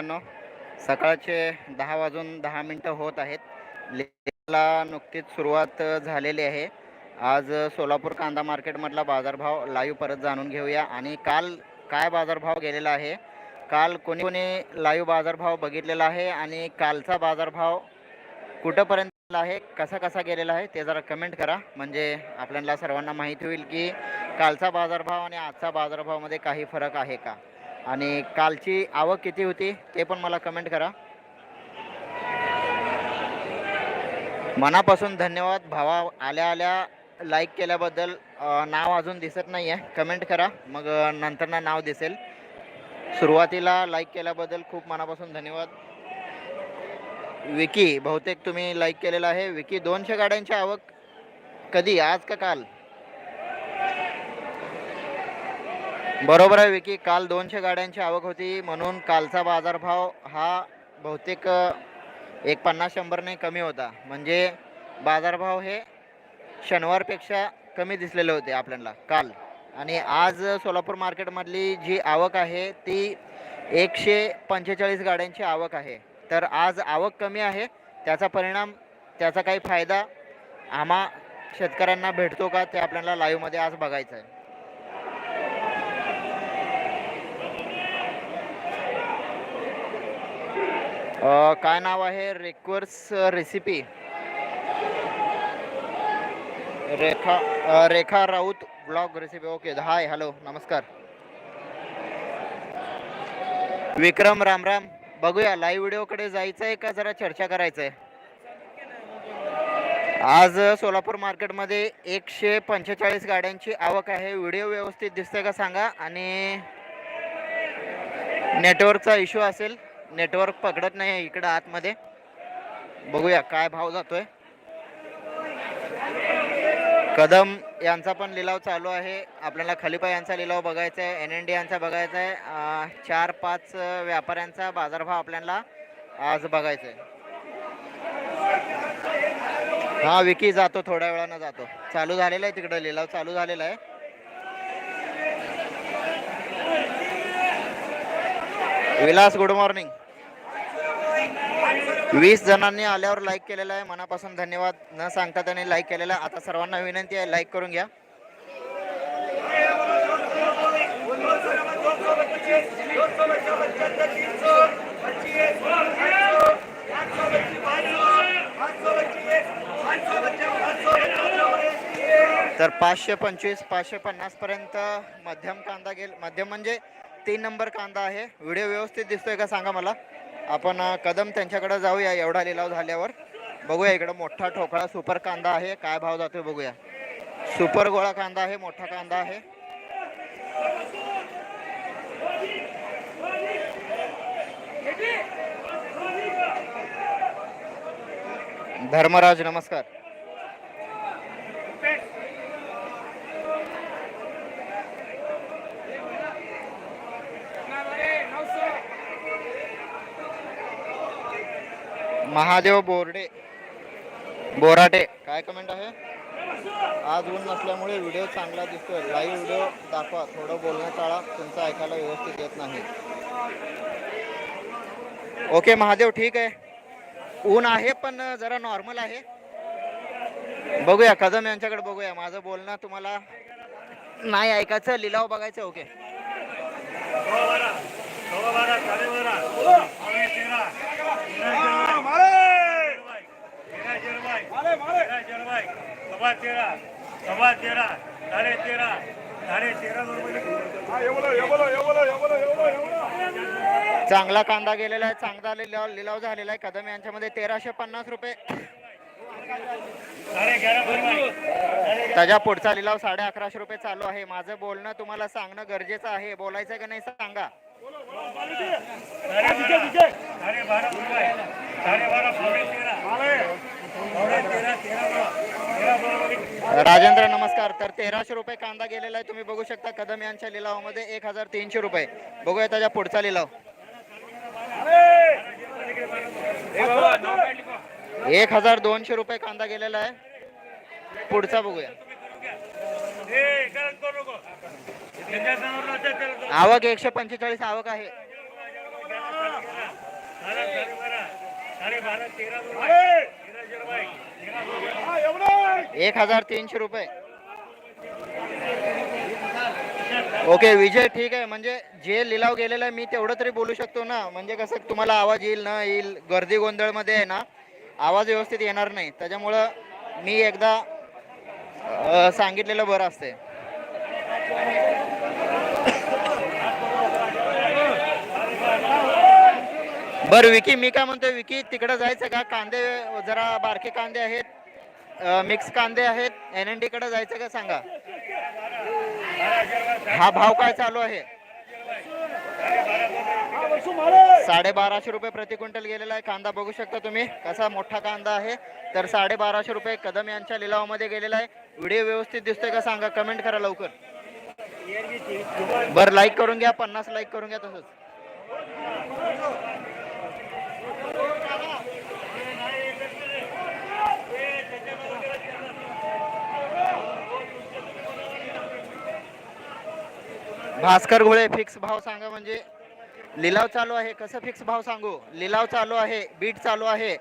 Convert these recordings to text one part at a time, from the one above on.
मित्रांनो सकाळचे दहा वाजून दहा मिनटं होत आहेत. लेला नुकतीच सुरुवात झालेली आहे. आज सोलापूर कांदा मार्केटमधला बाजारभाव लाईव्ह परत जाणून घेऊया. आणि काल काय बाजारभाव गेलेला आहे? काल कोणी कोणी लाईव्ह बाजारभाव बघितलेला आहे आणि कालचा बाजारभाव कुठंपर्यंत आहे? कसा कसा गेलेला आहे? ते जरा कमेंट करा. म्हणजे आपल्याला सर्वांना माहिती होईल की कालचा बाजारभाव आणि आजचा बाजारभावामध्ये काही फरक आहे का? आणि कालची आवक किती होती ते पण मला कमेंट करा. मनापासून धन्यवाद. भावा आल्या आल्या लाईक केल्याबद्दल नाव अजून दिसत नाही आहे कमेंट करा. मग नंतर नाव दिसेल. सुरुवातीला लाईक केल्याबद्दल खूप मनापासून धन्यवाद. विकी बहुतेक तुम्ही लाईक केलेलं आहे. विकी दोनशे गाड्यांची आवक कधी? आज का काल? बरोबर आहे विकी. काल दोनशे गाड्यांची आवक होती म्हणून कालचा बाजारभाव हा बहुतेक एक पन्नास शंभरने कमी होता. म्हणजे बाजारभाव हे शनिवारपेक्षा कमी दिसलेले होते आपल्याला काल. आणि आज सोलापूर मार्केटमधली जी आवक आहे ती एकशे पंचेचाळीस गाड्यांची आवक आहे. तर आज आवक कमी आहे. त्याचा परिणाम त्याचा काही फायदा आम्हा शेतकऱ्यांना भेटतो का ते आपल्याला लाईव्हमध्ये आज बघायचं आहे. काय नाव आहे? रेक्वर्स recipe Rekha Rekha Raut blog recipe okay hi hello नमस्कार. विक्रम रामराम बघूया लाईव्ह व्हिडिओकडे जायचं आहे का जरा चर्चा करायचं आहे आज सोलापूर मार्केटमध्ये एकशे पंचेचाळीस गाड्यांची आवक आहे. व्हिडिओ व्यवस्थित दिसतंय का सांगा? आणि नेटवर्कचा इश्यू असेल नेटवर्क पकडत नाही आहे इकडं आतमध्ये. बघूया काय भाव जातोय. कदम यांचा पण लिलाव चालू आहे. आपल्याला खलिपा यांचा लिलाव बघायचा आहे एन एन डी यांचा बघायचा आहे. चार पाच व्यापाऱ्यांचा बाजारभाव आपल्याला आज बघायचा आहे. हा विकी जातो थोड्या वेळानं जातो. चालू झालेला आहे तिकडं लिलाव चालू झालेला आहे. विलास गुड मॉर्निंग वीस जणांनी आल्यावर लाईक केलेला आहे. मनापासून धन्यवाद. न सांगता त्यांनी लाईक केलेला आहे. आता सर्वांना विनंती आहे लाईक करून घ्या. तर पाचशे पंचवीस पाचशे पन्नास पर्यंत मध्यम कांदा गेल मध्यम म्हणजे तीन नंबर कांदा आहे. व्हिडिओ व्यवस्थित दिसतोय का सांगा मला? आपण कदम त्यांच्याकडे जाऊया एवढा लिलाव झाल्यावर. बघूया इकडं मोठा ठोकळा सुपर कांदा आहे. काय भाव जातोय बघूया. सुपर गोळा कांदा आहे मोठा कांदा आहे. धर्मराज नमस्कार. महादेव बोर्डे. बोराटे काय कमेंट आहे? आज ऊन नसल्यामुळे व्हिडिओ चांगला दिसतोय. लाईव्ह व्हिडिओ दाखवा. थोडं बोलणं टाळा. तुमचं ऐकायला व्यवस्थित येत नाही. ओके महादेव ठीक आहे. ऊन आहे पण जरा नॉर्मल आहे. बघूया कदम यांच्याकडे बघूया. माझं बोलणं तुम्हाला नाही ऐकायचं लिलाव बघायचं ओके सव्वा तेरा सव्वा तेरा साडे तेरा साडे तेरा चांगला कांदा गेलेला आहे चांगला लिलाव लिलाव झालेला आहे. कदम यांच्यामध्ये तेराशे पन्नास रुपये. त्याच्या पुढचा लिलाव साडे अकराशे रुपये चालू आहे. माझं बोलणं तुम्हाला सांगणं गरजेचं आहे. बोलायचं का नाही सांगा. साडे बारा रुपये साडे बारा पावणे तेरा पावणे तेरा तेरा बरोबर तेरा बरोबर राजेंद्र नमस्कार. तर तेराशे रुपये कांदा गेलेला आहे. तुम्ही बघू शकता कदम यांच्या लिलावामध्ये एक हजार तीनशे रुपये. बघूया त्याच्या पुढचा लिलाव. एक हजार दोनशे रुपये कांदा गेलेला आहे. पुढचा बघूया. आवक एकशे पंचेचाळीस आवक आहे. तेरा एक हजार तीनशे रुपये. ओके विजय ठीक आहे. म्हणजे जे लिलाव गेलेला आहे मी तेवढं तरी बोलू शकतो ना. म्हणजे कसं तुम्हाला आवाज येईल ना येईल. गर्दी गोंधळमध्ये आहे ना आवाज व्यवस्थित येणार नाही. त्याच्यामुळं मी एकदा सांगितलेलं बरं असते बरं विकी मी काय म्हणतोय विकी तिकडे जायचं का? कांदे जरा बारके कांदे आहेत मिक्स कांदे आहेत एन एनकडे जायचं का सांगा? हा भाव काय चालू आहे? साडे बाराशे रुपये प्रति क्विंटल गेलेला आहे कांदा बघू शकता तुम्ही कसा मोठा कांदा आहे. तर साडे बाराशे रुपये कदम यांच्या लिलावामध्ये गेलेला आहे. व्हिडिओ व्यवस्थित दिसतोय का सांगा कमेंट करा लवकर. बरं लाईक करून घ्या पन्नास लाईक करून घ्या तसंच. भास्कर घोळे फिक्स भाव सांगा म्हणजे. लिलाव चालू आहे. कसं फिक्स भाव सांगू? लिलाव चालू आहे. बीट चालू आहे.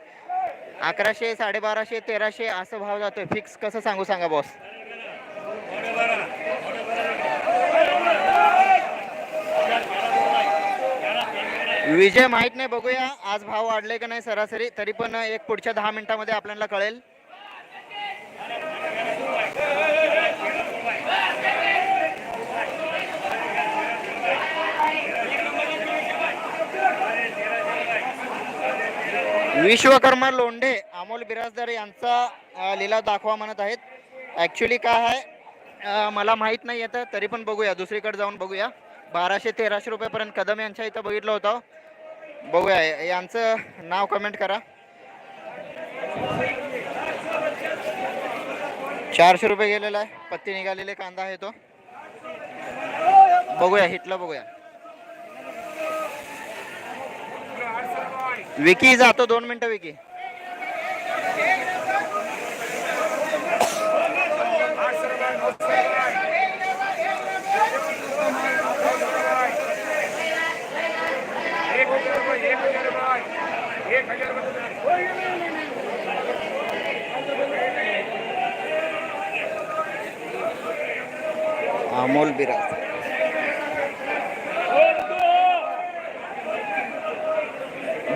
अकराशे साडेबाराशे तेराशे असं भाव जातोय. फिक्स कसं सांगू सांगा बॉस विजय माहीत नाही बघूया. आज भाव वाढले का नाही सरासरी? तरी पण एक पुढच्या दहा मिनिटामध्ये आपल्याला कळेल. विश्वकर्मा लोंढे अमोल बिराजदार यांचा लिलाव दाखवा म्हणत आहेत. ॲक्च्युली काय आहे मला माहीत नाही येतं तरी पण बघूया. दुसरीकडे जाऊन बघूया. बाराशे तेराशे रुपयेपर्यंत कदम यांच्या इथं बघितलं होतं. बघूया यांचं नाव कमेंट करा. चारशे रुपये गेलेला आहे. पत्ती निघालेले कांदा आहे तो. बघूया हिटला बघूया. विकी जातो दोन मिनिटं विकी. अमोल बिराज रुपये एक हजार रुपये एक हजार रुपये अमोल बिराज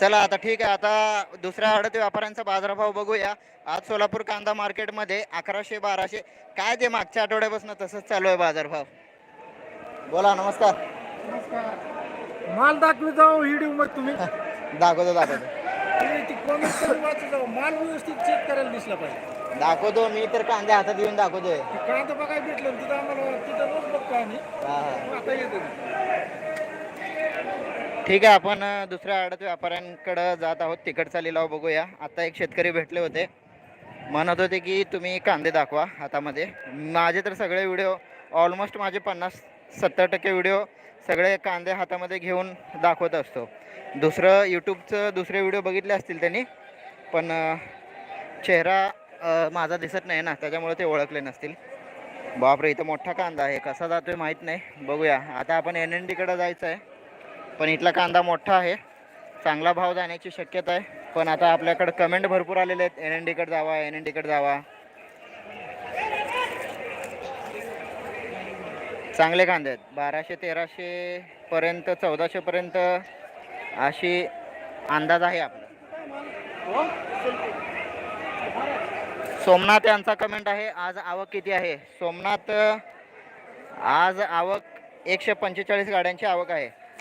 चला आता ठीक आहे. आता दुसऱ्या आडत व्यापाऱ्यांचा बाजारभाव बघूया. आज सोलापूर कांदा मार्केटमध्ये अकराशे बाराशे. काय ते मागच्या आठवड्यापासून तसंच चालू आहे बाजारभाव? बोला नमस्कार. माल दाखवी जाऊ व्हिडिओमध्ये तुम्ही. दाखवतो दाखवतो. माल व्यवस्थित चेक करायला दिसला पाहिजे. दाखवतो मी तर कांदे हातात घेऊन दाखवतोय. कांदा बघायला भेटलं तिथं आम्हाला तिथं रोज बघतो आम्ही. मग आता येतो. ठीक आहे आपण दुसऱ्या आडत व्यापाऱ्यांकडं जात आहोत. तिकडचा लिलाव बघूया. आता एक शेतकरी भेटले होते. म्हणत होते की तुम्ही कांदे दाखवा हातामध्ये. माझे तर सगळे व्हिडिओ ऑलमोस्ट माझे पन्नास सत्तर टक्के व्हिडिओ सगळे कांदे हातामध्ये घेऊन दाखवत असतो. दुसरं यूट्यूबचं दुसरे व्हिडिओ बघितले असतील त्यांनी पण चेहरा माझा दिसत नाही ना त्याच्यामुळे ते ओळखले नसतील. बापरे इथं मोठा कांदा आहे. कसा जातोय माहीत नाही. बघूया. आता आपण एन एन डीकडं जायचं आहे पण इथला कांदा मोठा आहे. चांगला भाव जाण्याची शक्यता आहे. पण आता आपल्याकडं कमेंट भरपूर आलेले आहेत. एन एन डीकडे जावा एन एन डीकडे जावा. चांगले कांदे आहेत. बाराशे तेराशेपर्यंत चौदाशेपर्यंत अशी अंदाज आहे आपला. सोमनाथ यांचा कमेंट आहे आज आवक किती आहे? सोमनाथ आज आवक एकशे पंचेचाळीस गाड्यांची आवक आहे.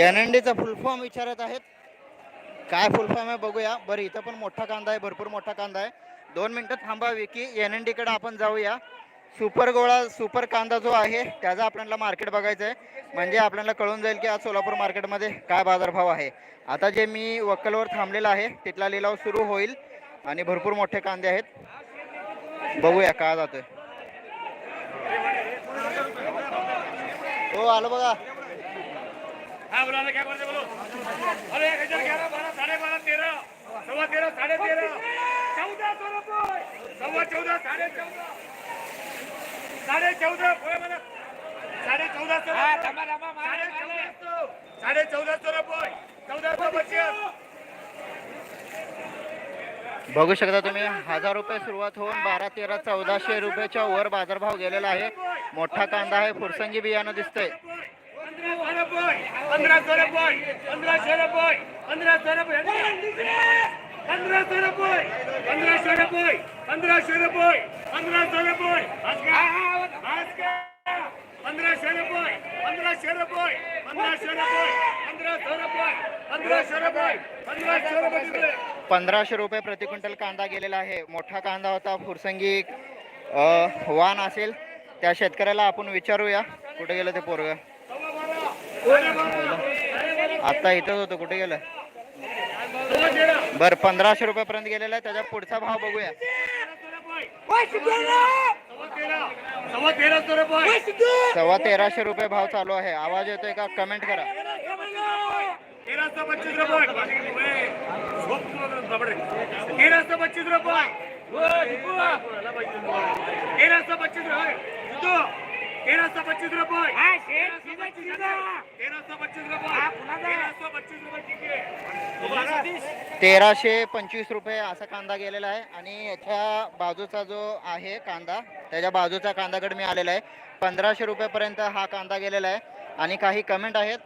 एनएनडीचा फुल फॉर्म विचारत आहेत. काय फुल फॉर्म आहे बघूया. बरं इथं पण मोठा कांदा आहे भरपूर मोठा कांदा आहे. दोन मिनटं थांबावी की एन एन डीकडे आपण जाऊया. सुपर गोळा सुपर कांदा जो आहे त्याचा आपल्याला मार्केट बघायचं आहे म्हणजे आपल्याला कळून जाईल की आज सोलापूर मार्केटमध्ये काय बाजारभाव आहे. आता जे मी वक्कलवर थांबलेला आहे तिथला लिलाव सुरू होईल. आणि भरपूर मोठे कांदे आहेत. बघूया काय जातोय. हो आलो बघा. हा बोला ना, क्या बोलते बोलो. अरे एक हजार ग्यारह बारह साढ़े बारह तेरह सवा तेरह साढ़े तेरह चौदह सौ रुपये सवा चौदह साढ़े चौदह साढ़े चौदह बोले. मला साढ़े चौदह सौ साढ़े चौदह सौ साढ़े चौदह सौ रुपये चौदह सौ पच्चीस बघू शकता तुम्ही हजार रुपये सुरुवात होऊन बारा तेरा चौदाशे रुपयाच्या वर बाजारभाव गेलेला आहे. मोठा कांदा आहे फुरसंगी बियाणं दिसतंय. पंधराशे रुपये प्रति क्विंटल कांदा गेलेला आहे मोठा कांदा होता फुरसंगी अ, वाण असेल त्या शेतकऱ्याला आपण विचारूया कुठे गेलं ते पोरग आता इथंच होतं कुठे गेलं? बरं पंधराशे रुपयापर्यंत गेलेला आहे त्याच्या पुढचा भाव बघूया. सव्वा तेराशे रुपये भाव चालू आहे. आवाज येतोय का? कमेंट करा. तेरह पच्चीस रुपये. तेरह सौ पच्चीस रुपये. तेराशे पंचवीस रुपये असा कांदा गेलेला आहे. आणि याच्या बाजूचा जो आहे कांदा त्याच्या बाजूचा कांदाकडे मी आलेला आहे. पंधराशे रुपयेपर्यंत हा कांदा गेलेला आहे. आणि काही कमेंट आहेत?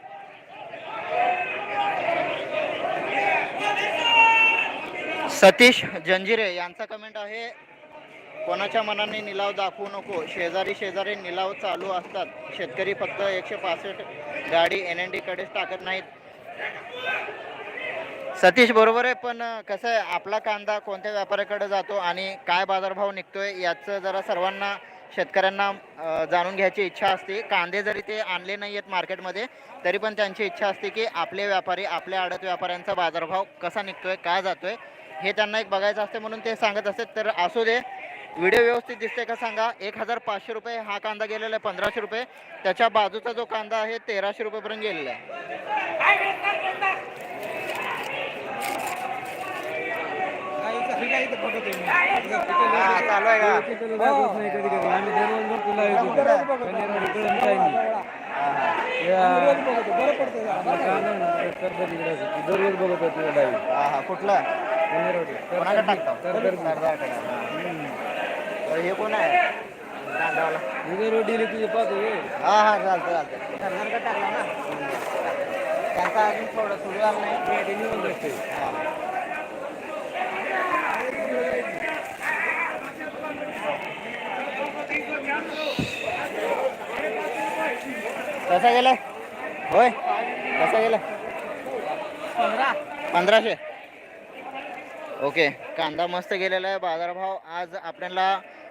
सतीश जंजिरे यांचा कमेंट आहे. कोणाच्या मनाने निलाव दाखवू नको? शेजारी शेजारी निलाव चालू असतात. शेतकरी फक्त एकशे पासष्ट गाडी एन एन डीकडेच टाकत नाहीत. सतीश बरोबर आहे पण कसं आहे आपला कांदा कोणत्या व्यापाऱ्याकडे जातो आणि काय बाजारभाव निघतोय याचं जरा सर्वांना शेतकऱ्यांना जाणून घ्यायची इच्छा असते. कांदे जरी ते आणले नाही आहेत मार्केटमध्ये तरी पण त्यांची इच्छा असते की आपले व्यापारी आपल्या आडत व्यापाऱ्यांचा बाजारभाव कसा निघतोय काय जातोय हे त्यांना एक बघायचं असते म्हणून ते सांगत असते तर असू दे व्हिडिओ व्यवस्थित दिसते का सांगा? एक हजार पाचशे रुपये हा कांदा गेलेला आहे पंधराशे रुपये. त्याच्या बाजूचा जो कांदा आहे तेराशे रुपयेपर्यंत गेलेला आहे. हा, चालू आहे का दररोज बघत होती कुठला टाकतो हे कोण आहे? कांदावाला रोड दिली तुझे पाहतो हा हा चालतं चालतं सरदारकडे टाकला ना? त्यांचा अजून थोडं सुरू झालं नाही. हा. कसा गेलाय? होय कसा गेलाय? पंधराशे. ओके कांदा मस्त गेलेला आहे. बाजारभाव आज आपल्याला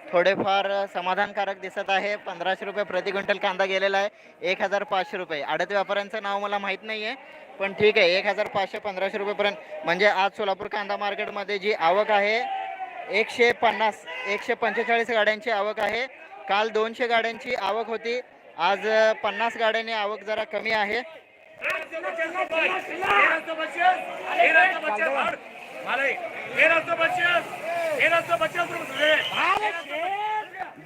थोडेफार समाधानकारक दिसत आहे पंधराशे रुपये प्रति क्विंटल कांदा गेलेला आहे एक हजार पाचशे रुपये आडत व्यापाऱ्यांचं नाव मला माहीत नाही आहे पण ठीक आहे एक हजार पाचशे पंधराशे रुपयेपर्यंत म्हणजे आज सोलापूर कांदा मार्केटमध्ये जी आवक आहे एकशे पन्नास एकशे पंचेचाळीस गाड्यांची आवक आहे काल दोनशे गाड्यांची आवक होती आज पन्नास गाड्यांनी आवक जरा कमी आहे मला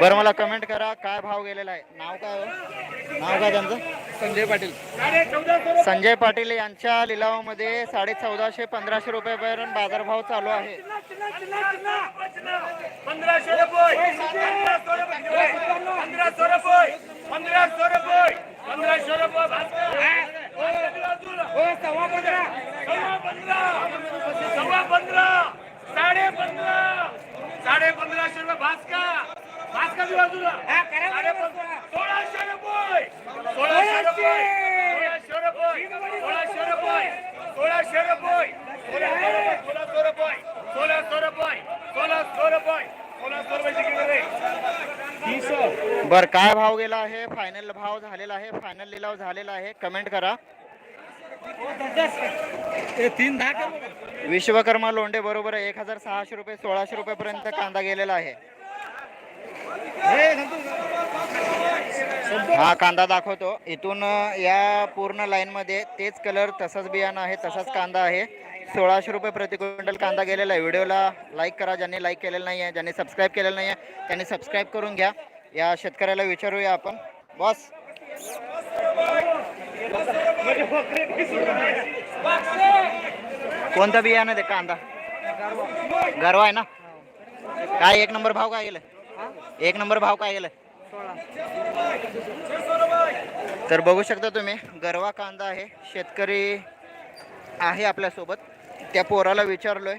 बरं मला कमेंट करा काय भाव गेलेला आहे. नाव काय हो? नाव काय त्यांचं? संजय पाटील. संजय पाटील यांच्या लिलावामध्ये साडे चौदाशे पंधराशे रुपयापर्यंत बाजारभाव चालू आहे. साडे पंधरा साडे पंधराशे रुपये भास्का बर काय भाव गेला आहे? फायनल भाव झालेला आहे. फायनल लिलाव झालेला आहे. कमेंट करा. विश्वकर्मा लोंडे बरोबर एक हजार सहाशे रुपये सोळाशे रुपये पर्यंत कांदा गेलेला आहे. हा कांदा दाखवतो. इथून या पूर्ण लाईन मध्ये तेच कलर तसंच बियाणं आहे तसाच कांदा आहे. सोळाशे रुपये प्रति क्विंटल कांदा गेलेला आहे. व्हिडिओला लाईक करा. ज्यांनी लाईक केलेलं नाही आहे ज्यांनी सबस्क्राईब केलेलं नाही आहे त्यांनी सबस्क्राईब करून घ्या. या शेतकऱ्याला विचारूया आपण. बॉस. कोणतं बियाणं ते कांदा? गरवा आहे ना? काय एक नंबर भाव काय गेलं एक नंबर भाव काय गेलं? तर बघू शकता तुम्ही गरवा कांदा आहे शेतकरी आहे आपल्यासोबत. त्या पोराला विचारलोय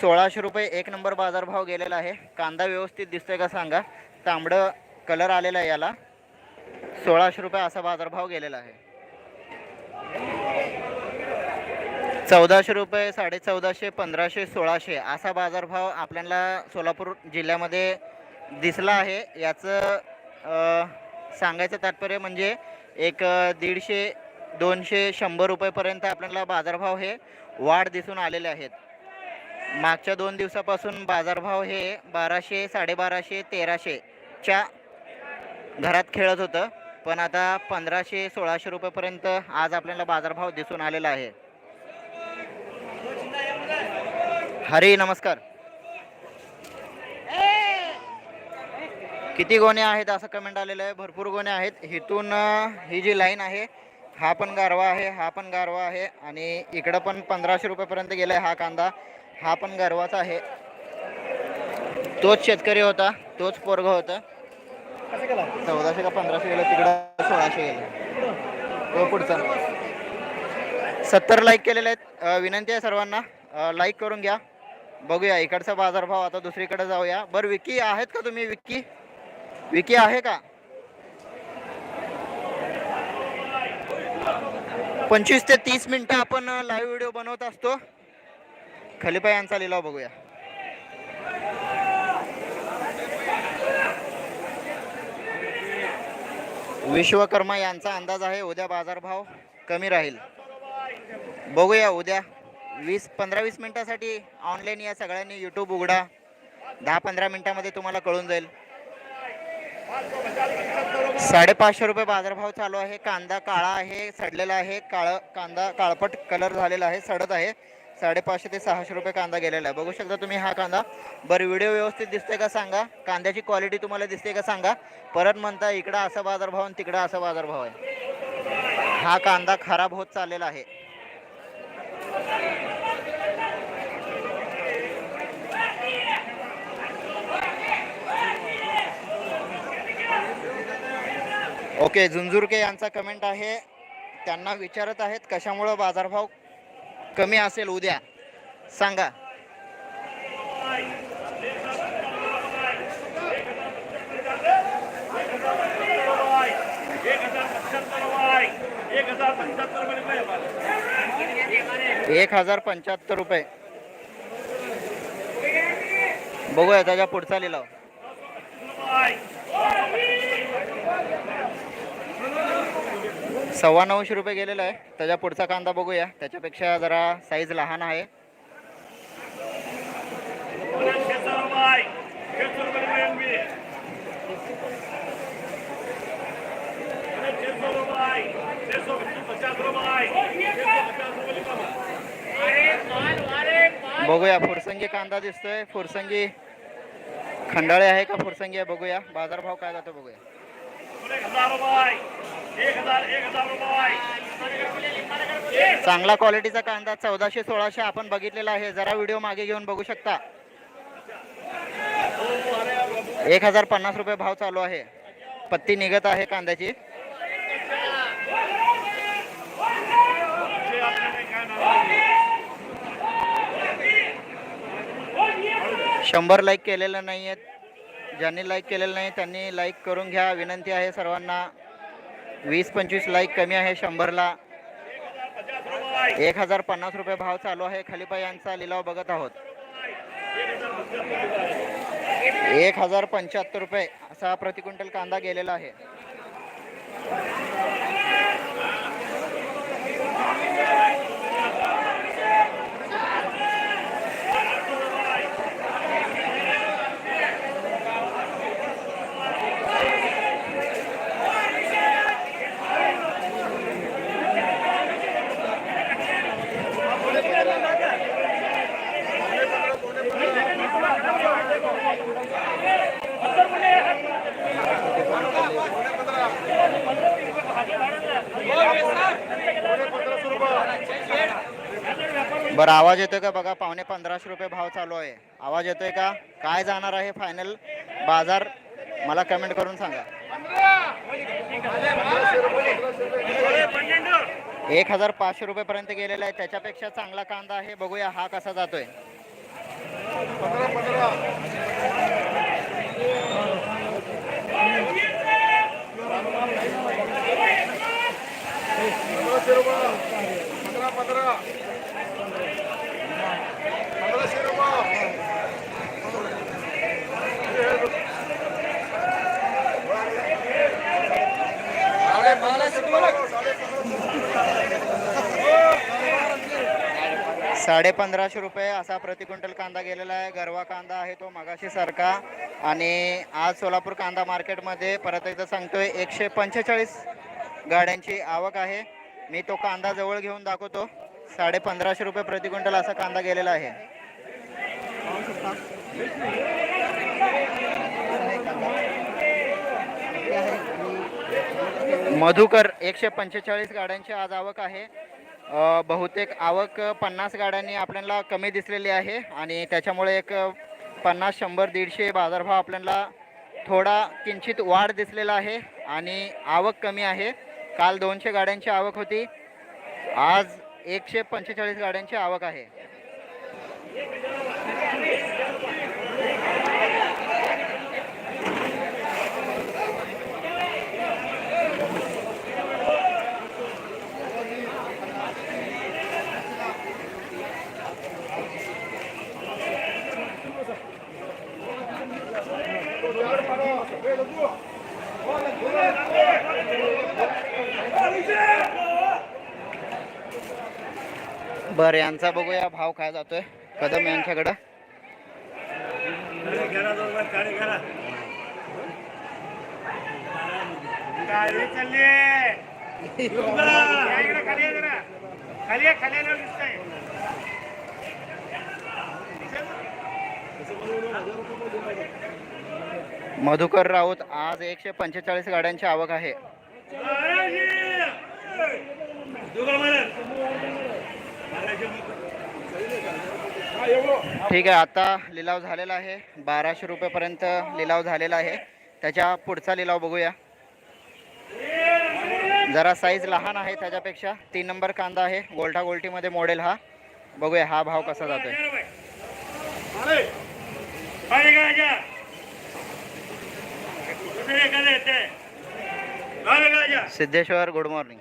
सोळाशे रुपये एक नंबर बाजारभाव गेलेला आहे. कांदा व्यवस्थित दिसतोय का सांगा? तांबडं कलर आलेला आहे याला. सोळाशे रुपये असा बाजारभाव गेलेला आहे. चौदाशे रुपये साडे चौदाशे पंधराशे सोळाशे असा बाजारभाव आपल्याला सोलापूर जिल्ह्यामध्ये दिसला आहे. याचं सांगायचं तात्पर्य म्हणजे एक दीडशे दोनशे शंभर रुपयेपर्यंत आपल्याला बाजारभाव हे वाढ दिसून आलेले आहेत. मागच्या दोन दिवसापासून बाजारभाव हे बाराशे साडेबाराशे तेराशेच्या घरात खेळत होतं. पण आता पंधराशे सोळाशे रुपयेपर्यंत आज आपल्याला बाजारभाव दिसून आलेला आहे. हरी नमस्कार. किती गोणे आहेत असं कमेंट आलेलं आहे. भरपूर गोणे आहेत. इथून ही जी लाईन आहे हा पण गारवा आहे हा पण गारवा आहे आणि इकडं पण पंधराशे रुपयेपर्यंत गेला आहे हा कांदा. हा पण गारवाचा आहे. तोच शेतकरी होता तोच पोरग होता. चौदाशे का पंधराशे गेलं तिकडं सोळाशे गेलं. तो पुढचा. सत्तर लाईक केलेले आहेत. विनंती आहे सर्वांना. लाईक करून घ्या. बघूया इकडचा बाजारभाव आता दुसरीकडे जाऊया. बरं विकी आहेत का तुम्ही? विक्की विकी आहे का? पंचवीस ते तीस मिनिटं आपण लाईव्ह व्हिडिओ बनवत असतो. खलिपा यांचा लिलाव बघूया. विश्वकर्मा यांचा अंदाज आहे उद्या बाजारभाव कमी राहील. बघूया उद्या वीस पंधरा वीस मिनिटासाठी ऑनलाईन या सगळ्यांनी यूट्यूब उघडा. दहा पंधरा मिनिटामध्ये तुम्हाला कळून जाईल. साडेपाचशे रुपये बाजारभाव चालू आहे. कांदा काळा आहे सडलेला आहे. काळ कांदा काळपट कलर झालेला आहे सडत आहे. साडेपाचशे ते सहाशे रुपये कांदा गेलेला आहे. बघू शकता तुम्ही हा कांदा. बरं व्हिडिओ व्यवस्थित दिसते का सांगा? कांद्याची क्वालिटी तुम्हाला दिसते का सांगा? परत म्हणता इकडं असा बाजारभाव आणि तिकडं असा बाजारभाव आहे. हा कांदा खराब होत चाललेला आहे. ओके झुंझुरके यांचा कमेंट आहे. त्यांना विचारत आहेत कशामुळं बाजारभाव कमी असेल उद्या? सांगा. एक हजार पंच्याहत्तर रुपये. बघूया त्याच्या पुढचा लिलाव. सव्वा नऊशे रुपये गेलेला आहे. त्याच्या पुढचा कांदा बघूया. त्याच्यापेक्षा जरा साईज लहान आहे. बघूया फुरसंगी कांदा दिसतोय. फुरसंगी खंडाळे आहे का? फुरसंगी आहे बघूया. बाजारभाव काय जातो बघूया. चांगला क्वालिटीचा कांदा चौदाशे सोळाशे आपण बघितलेला आहे. जरा व्हिडिओ मागे घेऊन बघू शकता. एक हजार पन्नास रुपये भाव चालू आहे. पत्ती निघत आहे कांद्याची. शंभर लाईक केलेलं नाही आहेत ज्यांनी लाईक केलेलं नाही त्यांनी लाईक करून घ्या. विनंती आहे सर्वांना. वीस पंचवीस लाईक कमी आहे शंभरला. एक हजार पन्नास रुपये भाव चालू आहे. खलिपा यांचा लिलाव बघत आहोत. एक हजार पंच्याहत्तर रुपये असा प्रति क्विंटल कांदा गेलेला आहे. बरं आवाज येतोय का? बघा पावणे पंधराशे रुपये भाव चालू आहे. आवाज येतोय का? काय जाणार आहे फायनल बाजार? मला कमेंट करून सांगा. एक हजार पाचशे रुपये पर्यंत गेलेला आहे. त्याच्यापेक्षा चांगला कांदा आहे. बघूया हा कसा जातोय. साडे पंधराशे रुपये असा प्रति क्विंटल कांदा गेलेला आहे. गरवा कांदा आहे तो मगाशी सारखा. आणि आज सोलापूर कांदा मार्केटमध्ये परत एकदा सांगतोय एकशे पंचेचाळीस गाड्यांची आवक आहे. मी तो कांदा जवळ घेऊन दाखवतो. साडे पंधराशे रुपये प्रति क्विंटल असा कांदा गेलेला आहे. मधुकर एकशे पंचेचाळीस गाड्यांची आज आवक आहे. बहुतेक आवक पन्नास गाड्यांनी आपल्याला कमी दिसलेली आहे आणि त्याच्यामुळे एक पन्नास शंभर दीडशे बाजारभाव आपल्याला थोडा किंचित वाढ दिसलेला आहे आणि आवक कमी आहे. काल दोनशे गाड्यांची आवक होती. आज एकशे पंचेचाळीस गाड्यांची आवक आहे. तर यांचा बघूया भाव काय जातोय. कदम यांच्याकडं. मधुकर राऊत आज एकशे पंचेचाळीस गाड्यांची आवक आहे. ठीक आहे आता लिलाव झालेला आहे. बाराशे रुपयेपर्यंत लिलाव झालेला आहे. त्याच्या पुढचा लिलाव बघूया. जरा साईज लहान आहे त्याच्यापेक्षा. तीन नंबर कांदा आहे. गोलठा गोलटीमध्ये मॉडेल हा. बघूया हा भाव कसा जातोय. सिद्धेश्वर गुड मॉर्निंग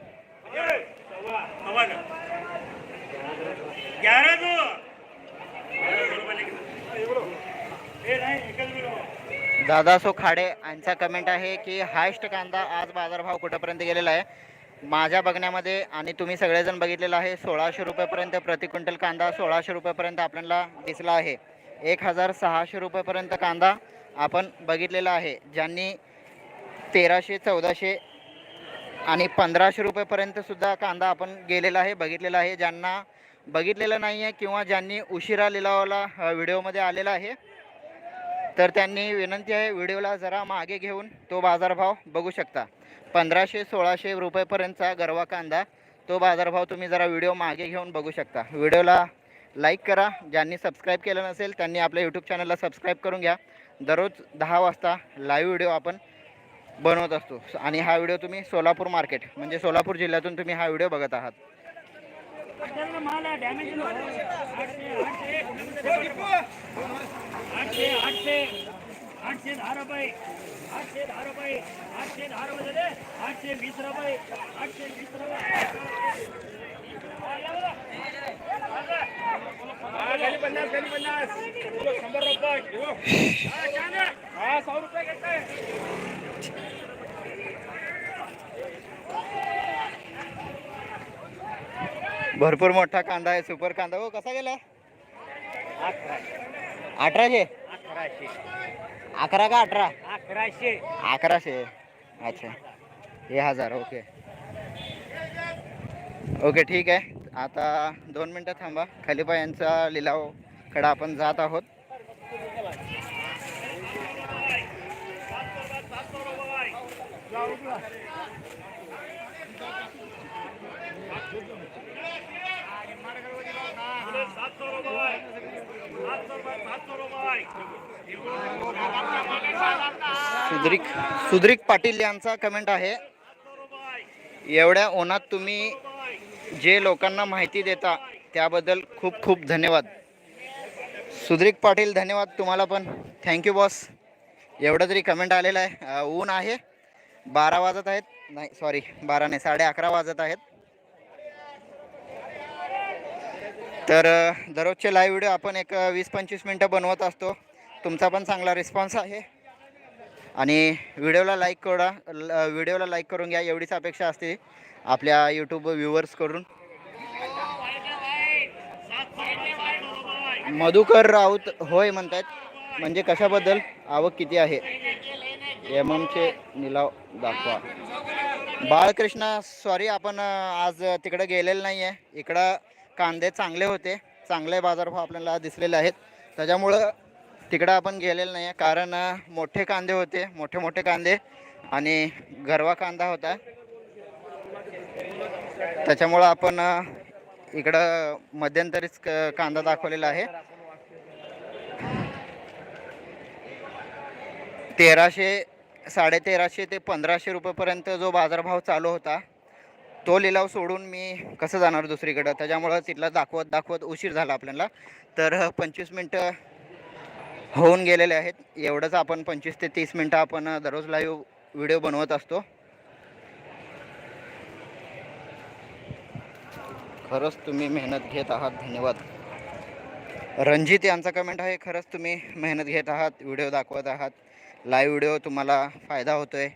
दादा सो खाडे यांचा कमेंट आहे की हायस्ट कांदा आज बाजारभाव कुठंपर्यंत गेलेला आहे? माझ्या बघण्यामध्ये आणि तुम्ही सगळेजण बघितलेलं आहे सोळाशे रुपयेपर्यंत प्रति क्विंटल कांदा सोळाशे रुपयेपर्यंत आपल्याला दिसला आहे. एक हजार सहाशे रुपयेपर्यंत कांदा आपण बघितलेला आहे ज्यांनी तेराशे चौदाशे आणि पंधराशे रुपयेपर्यंतसुद्धा कांदा आपण गेलेला आहे बघितलेला आहे ज्यांना बघितलेलं नाही आहे किंवा ज्यांनी उशिरा लिलावाला व्हिडिओमध्ये आलेला आहे तर त्यांनी विनंती आहे व्हिडिओला जरा मागे घेऊन तो बाजारभाव बघू शकता. पंधराशे सोळाशे रुपयेपर्यंतचा गरवा कांदा तो बाजारभाव तुम्ही जरा व्हिडिओ मागे घेऊन बघू शकता. व्हिडिओला लाईक करा ज्यांनी सबस्क्राईब केलं नसेल त्यांनी आपल्या यूट्यूब चॅनलला सबस्क्राईब करून घ्या. दररोज दहा वाजता लाईव्ह व्हिडिओ आपण बनवत असतो. आणि हा व्हिडिओ तुम्ही सोलापूर मार्केट म्हणजे सोलापूर जिल्ह्यातून तुम्ही हा व्हिडिओ बघत आहात. आठशे आठशे आठशे दहा रुपये आठशे दहा रुपये आठशे दहा रुपये झाले आठशे वीस रुपये आठशे वीस रुपये पन्नास खाली पन्नास शंभर रुपये हा सौ रुपये घेताय भरपूर मोठा कांदा आहे सुपर कांदा. हो कसा गेला? अठराशे? अकराशे अकरा का अठरा? अकराशे. अकराशे अच्छा. हे हजार ओके. ओके ठीक आहे. आता दोन मिनटं थांबा. खलिफा यांचा लिलाव कडा आपण जात आहोत सात सौ रुपये सात सौ रुपये सात सौ रुपये सुद्रिक सुद्रिक पाटील यांचा कमेंट आहे. एवढ्या ओनात तुम्ही जे लोकांना माहिती देता त्याबद्दल खूप खूप धन्यवाद. सुद्रिक पाटील धन्यवाद तुम्हाला पण. थँक्यू बॉस एवढं तरी कमेंट आलेलं आहे. ऊन आहे. बारा वाजत आहेत. नाही सॉरी बारा नाही साडे अकरा वाजत आहेत. तर दररोजचे लाईव्ह व्हिडिओ आपण एक वीस पंचवीस मिनटं बनवत असतो. तुमचा पण चांगला रिस्पॉन्स आहे. आणि व्हिडिओला लाईक करा ल- व्हिडिओला लाईक करून घ्या एवढीच अपेक्षा असते आपल्या यूट्यूब व्ह्युअर्सकडून मधुकर राऊत होय म्हणतात म्हणजे कशाबद्दल? आवक किती आहे? एम एमचे निलाव दाखवा. बाळकृष्ण सॉरी आपण आज तिकडं गेलेलं नाही आहे इकडं कांदे चांगले होते चांगले बाजारभाव आपल्याला दिसलेले आहेत. त्याच्यामुळं तिकडं आपण गेलेलं नाही आहे कारण मोठे कांदे होते मोठे मोठे कांदे आणि गरवा कांदा होता. त्याच्यामुळं आपण इकडं मध्यंतरीच क- कांदा दाखवलेला आहे. तेराशे साडेतेराशे ते पंधराशे रुपयेपर्यंत जो बाजारभाव चालू होता तो लिलाव सोडून मी कसं जाणार दुसरीकडं? त्याच्यामुळं तिथला दाखवत दाखवत उशीर झाला आपल्याला. तर पंचवीस मिनटं होऊन गेलेले आहेत. एवढंच आपण पंचवीस ते तीस मिनटं आपण दररोज लाईव्ह व्हिडिओ बनवत असतो. खरंच तुम्ही मेहनत घेत आहात. धन्यवाद. रणजित यांचा कमेंट आहे खरंच तुम्ही मेहनत घेत आहात व्हिडिओ दाखवत आहात. लाईव्ह व्हिडिओ तुम्हाला फायदा होतो आहे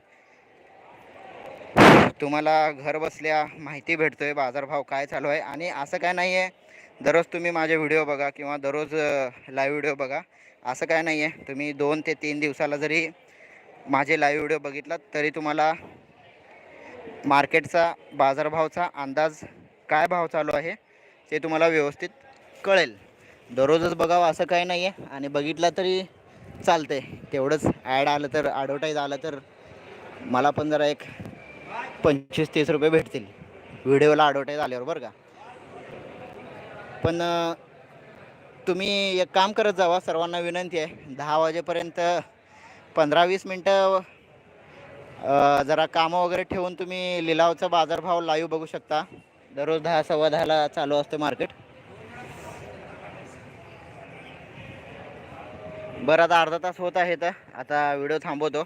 तुम्हाला घर बसल्या माहिती आहे बाजारभाव काय चालू आहे. आणि असं काय नाही आहे दररोज तुम्ही माझे व्हिडिओ बघा किंवा दररोज लाईव्ह व्हिडिओ बघा. असं काय नाही आहे तुम्ही दोन ते तीन दिवसाला जरी माझे लाईव्ह व्हिडिओ बघितलात तरी तुम्हाला मार्केटचा बाजारभावचा अंदाज काय भाव चालू आहे ते तुम्हाला व्यवस्थित कळेल. दररोजच बघावं असं काही नाही आहे. आणि बघितलं तरी चालते तेवढंच ॲड आलं तर ॲडव्हर्टाईज आलं तर मला पण जरा एक पंचवीस तीस रुपये भेटतील. व्हिडिओला ॲडव्हर्टाईज आल्यावर बरं का. पण तुम्ही एक काम करत जावा सर्वांना विनंती आहे दहा वाजेपर्यंत पंधरा वीस मिनटं जरा कामं वगैरे ठेवून तुम्ही लिलावचा बाजारभाव लाईव्ह बघू शकता. दररोज दहा सव्वा दहाला चालू असतं मार्केट बरं आता अर्धा तास होत आहे तर आता व्हिडिओ थांबवतो.